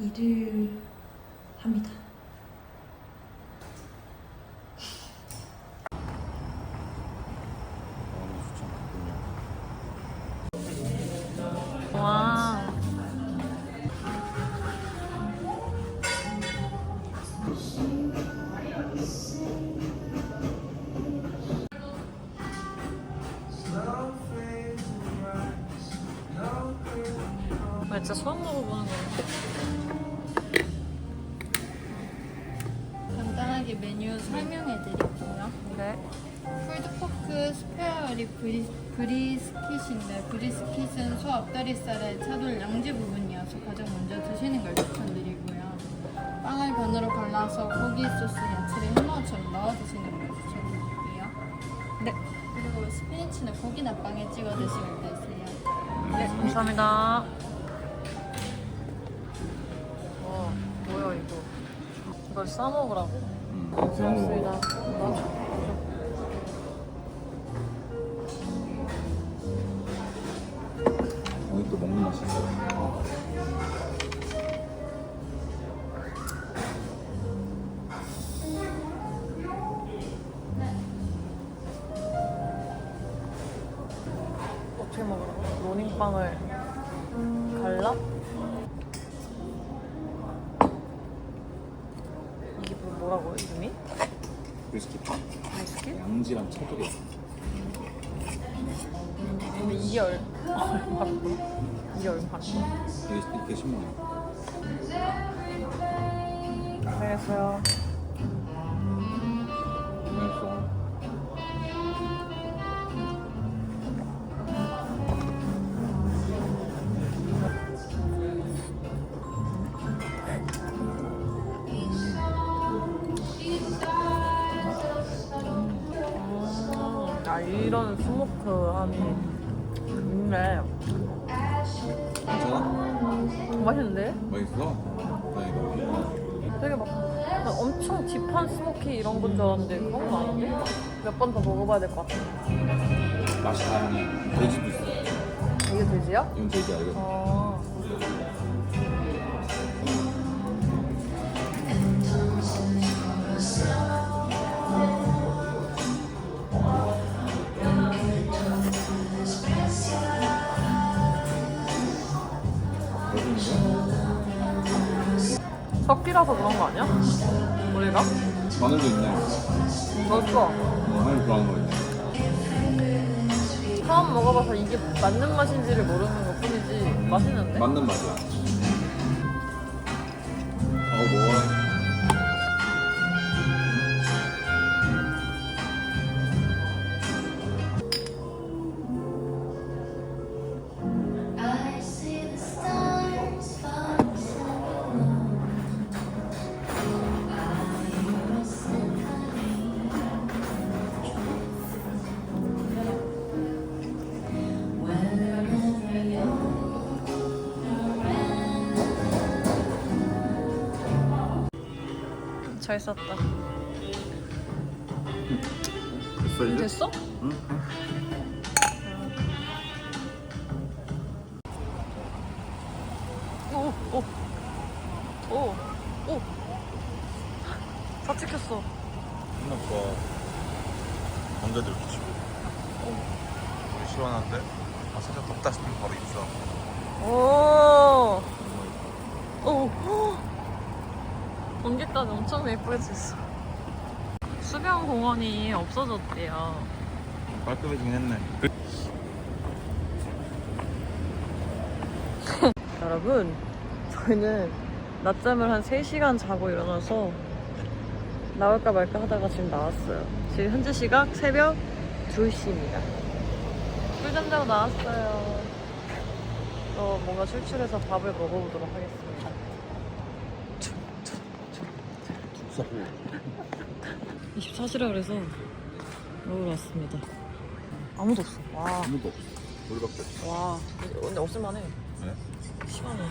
잠시 스페어리 브리, 브리스킷인데 브리스킷은 소 앞다리살의 차돌 양지 부분이어서 가장 먼저 드시는 걸 추천드리고요. 빵을 반으로 갈라서 고기 소스 야채를 햄버거처럼 넣어 드시는 걸 추천드릴게요. 네. 그리고 스피니치는 고기나 빵에 찍어 드시면 되세요. 네, 감사합니다. 와, 뭐야 이거? 이걸 싸 먹으라고? 음, 고맙습니다. 비스킷? 양지랑 차돌이 있어. 근데 이게 얼 얼마고? 이게? 이게, 이게 10만 원. 고생했어요. 이런 스모크함이 있네. 괜찮아? 맛있는데? 맛있어? 다행이다. 되게 막나 엄청 딥한 스모키 이런 건 줄 알았는데 그런 거 아닌데? 몇 번 더 먹어봐야 될 것 같아. 맛이 다양해. 돼지도 있어. 이게 돼지야? 이건 돼지 알거든. 아. 섞이라서 그런 거 아니야? 우리가? 마늘도 있네. 맛있어. 어, 마늘 좋아하는 거 있네. 처음 먹어봐서 이게 맞는 맛인지를 모르는 것 뿐이지 맛있는데? 맞는 맛이야. 잘 썼다. 됐어, 이제? 됐어? 응. 오, 오, 오, 오. 다 찍혔어. 언제도 이렇게 치고 되게 시원한데 아 살짝 덥다 싶으면 바로 입수하고 오, 오, 번개까지 엄청 예쁘게 찍었어. 수변공원이 없어졌대요. 깔끔해지긴 했네 여러분, 저희는 낮잠을 한 3시간 자고 일어나서 나올까 말까 하다가 지금 나왔어요. 지금 현재 시각 새벽 2시입니다. 꿀잠 자고 나왔어요. 또 뭔가 출출해서 밥을 먹어보도록 하겠습니다. 죽사고. 24시라 그래서 먹으러 왔습니다. 아무도 없어. 와, 아무도 없어. 우리밖에 없어. 와. 근데 없을만해. 네? 시간은.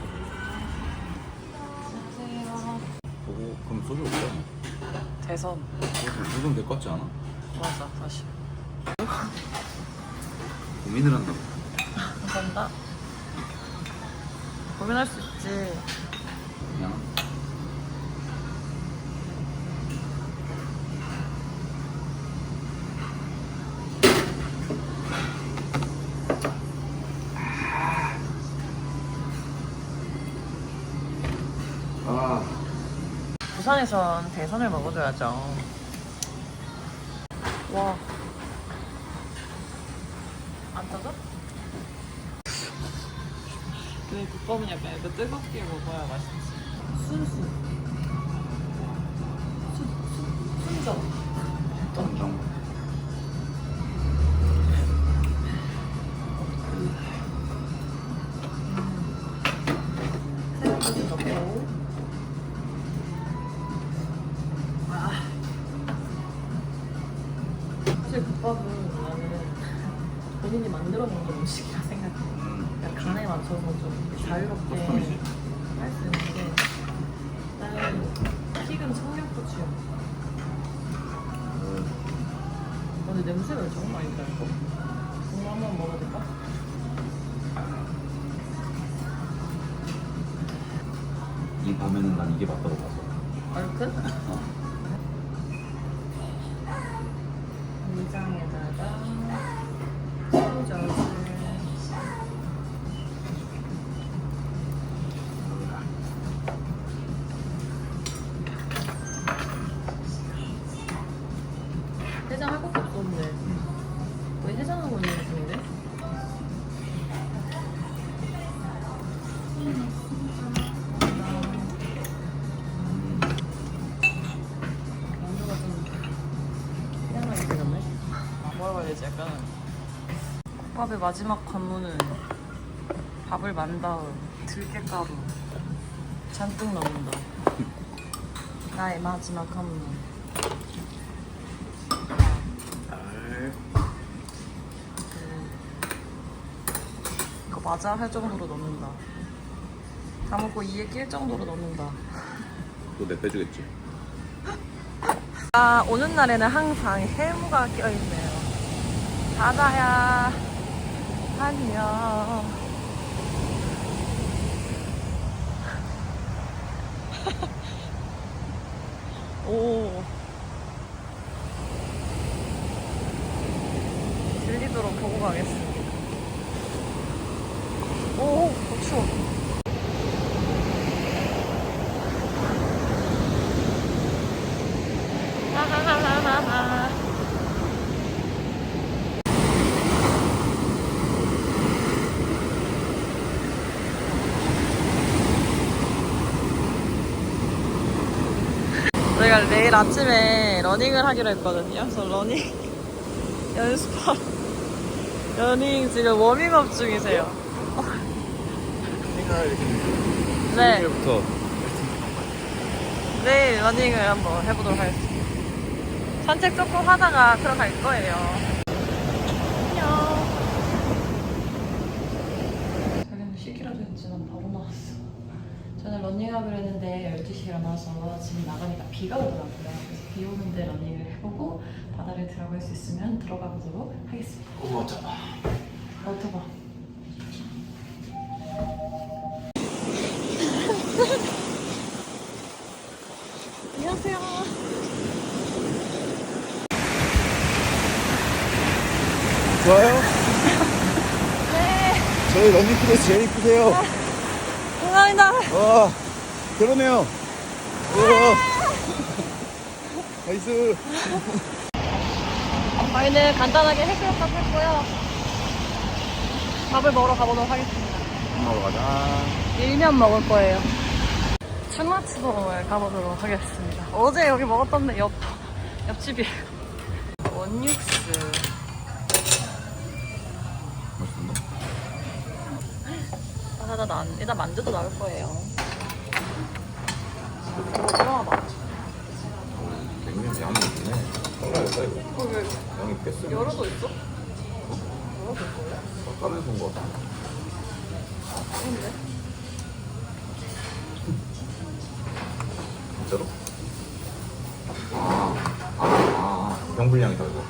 안녕하세요. 보고, 그럼 소주 올까? 대선. 소주, 소주는 될것 같지 않아? 맞아, 사실. 고민을 한다고. 감사합니다. 고민할 수 있지. 그냥 아 부산에선 대선을 먹어줘야죠. 와. 안 떠져? 근데 국밥은 약간 이렇게 뜨겁게 먹어야 맛있지. 순수. 순, 순, 순정. 음식이라 생각해. 음, 간에 맞춰서 좀 자유롭게 보통이지. 할 수 있는데 나는 킥은 청양고추야. 근데 냄새가 왜 정말 많이 나 이거? 이거 한번 먹어도 될까? 이 밤에는 난 이게 맞다고 봐서 얼큰? 어. 해야 되지? 약간 국밥의 마지막 관문은 밥을 만 다음 들깨가루 잔뜩 넣는다. 나의 마지막 관문. 이거 맞아 할 정도로 넣는다. 다 먹고 이에 낄 정도로 넣는다. 또내 빼주겠지 아, 오는 날에는 항상 해무가 껴있네요. 바다야, 안녕. 오. 들리도록 보고 가겠습니다. 오, 더 추워. 하하하하하. 내일 아침에 러닝을 하기로 했거든요. 그래서 러닝 연습하 러닝 지금 워밍업 중이세요. 네, 이제부터 내일 러닝을 한번 해보도록 하겠습니다. 산책 조금 하다가 들어갈 거예요. 안녕. 자기는 쉬기라도 했지 난 바로 나왔어. 저는 러닝 하기로 했는데 12시에 일어나서 지금 나가니까 비가 오더라고요. 그래서 비 오는데 러닝을 해보고 바다를 들어갈 수 있으면 들어가 보도록 하겠습니다. 오 잠깐 워터바. 안녕하세요. 좋아요? 네 저희 런닝크루스 제일 이쁘세요 감사합니다. 와 그러네요 우와 나이스 저희는 간단하게 해수욕밥 했고요. 밥을 먹으러 가보도록 하겠습니다. 먹으러 가자 일면 먹을 거예요. 춘마치동을 가보도록 하겠습니다. 어제 여기 먹었던데 옆, 옆집이에요. 원육수. 맛있는데? 하나 난 일단 만두도 나올 거예요. 들어와봐. 냉면 양이 있네 얼마였다 이거? 거기 양이 뺐어 열어도 있어? 열어도 있 거예요? 같아 아닌데? 진짜로? 아, 아, 아, 병분량이다 이거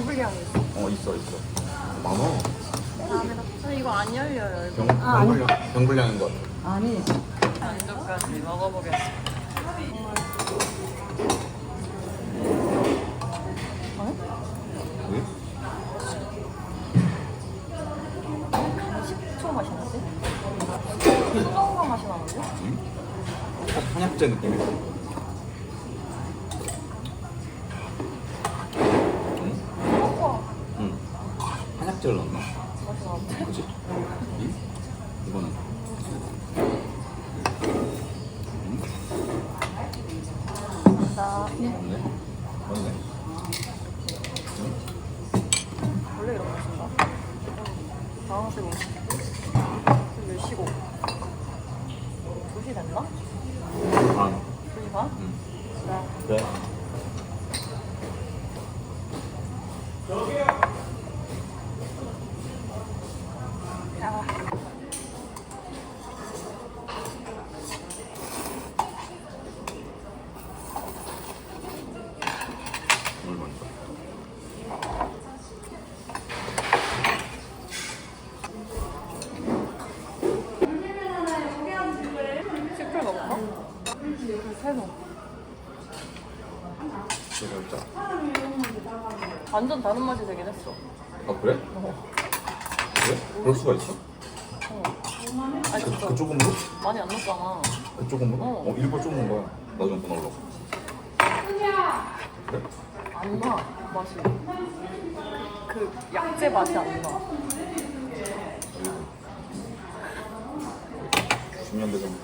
있어. 어 있어 있어 많아 감사합니다. 아, 이거 안 열려요. 이거. 병, 병불량, 병불량인 것 같아. 아니 만두까지 먹어보겠습니다. 왜? 식초 맛이 나지? 수정과 맛이 나는데? 딱 한약재 느낌이 들어. 응? 응. 한약재를 넣었나? 그치? 응? 이거는. 원래 이런 맛인가? 당황스러워. 지금 몇 시고? 2시 됐나? 반. 2시 반? 응. 네. 네. 뭘 먼저? 시클 먹을까? 세노. 제가 짜. 완전 다른 맛이 되긴 했어. 아 그래? 어. 그래? 그럴 수가 있어? 아니 그, 진짜 그 조금으로? 많이 안 넣었잖아. 그 조금으로? 어. 어, 일부러 조금인 거야. 더 넣으려고. 그래? 안 나, 맛이. 그 약재 맛이 안 나. 10년 되전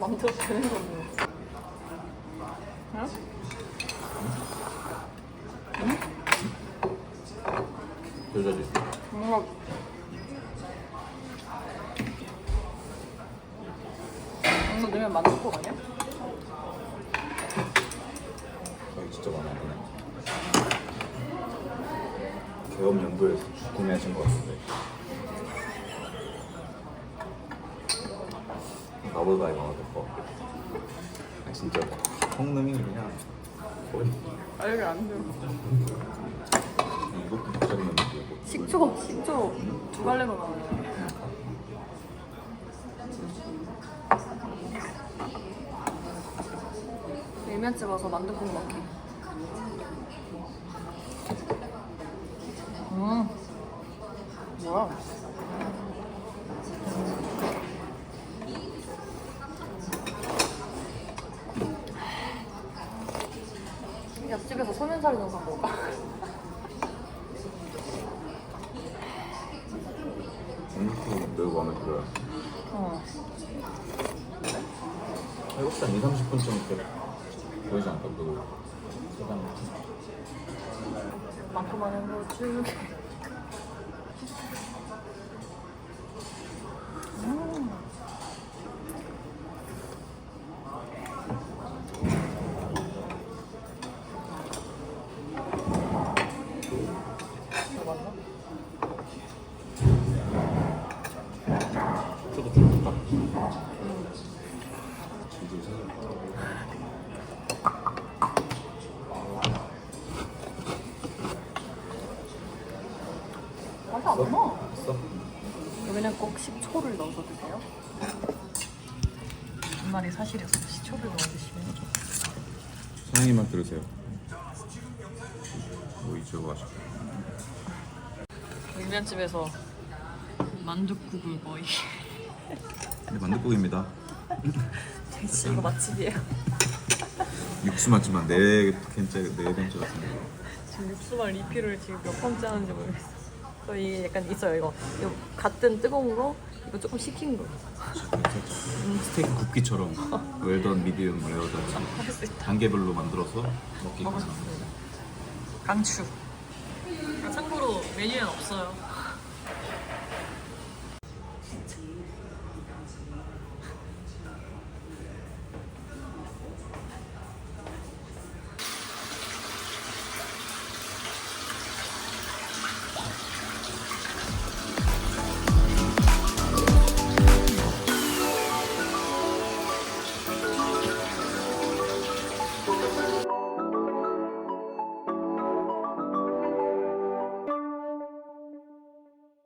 맘대로 되는 거네. 응? 여자지. 뭔가 이거 넣으면 만두국 아니야? 여기 진짜 많아 보네. 개업 연구에서 구매하신 것 같은데. 나보다 이거 같고. 아, 진짜 성능이 그냥 거의 알게 안 돼. 이것도 갑자기 넣는 식초, 식초 두 갈래로 나와요. 일면집 와서 만두국 먹기. 음, 뭐야? 옆집에서 소면사리 먹 7시 한 2, 30분쯤 때 보이지 않더라고 그만큼만 해서 쭉. 식초를 넣어서 드세요. 이 말이 사실이어서 식초를 넣어 드시면 사장님만 들으세요. 뭐 이쪽으로 가시고. 일면집에서 만두국을 거의 네, 만둣국입니다. 이거 맛집이에요. 육수 맛지만 네 캔째 네 번째 같은데. 지금 육수만 리필을 지금 몇 번째 하는지 모르겠어. 또 이게 약간 있어요 이거. 이거 같은 뜨거운 거 이거 조금 식힌 거. 스테이크 굽기처럼 웰던, 미디움, 레어던 할수 있다. 단계별로 만들어서 먹기. 있습니다. 강추. 참고로 메뉴에는 없어요.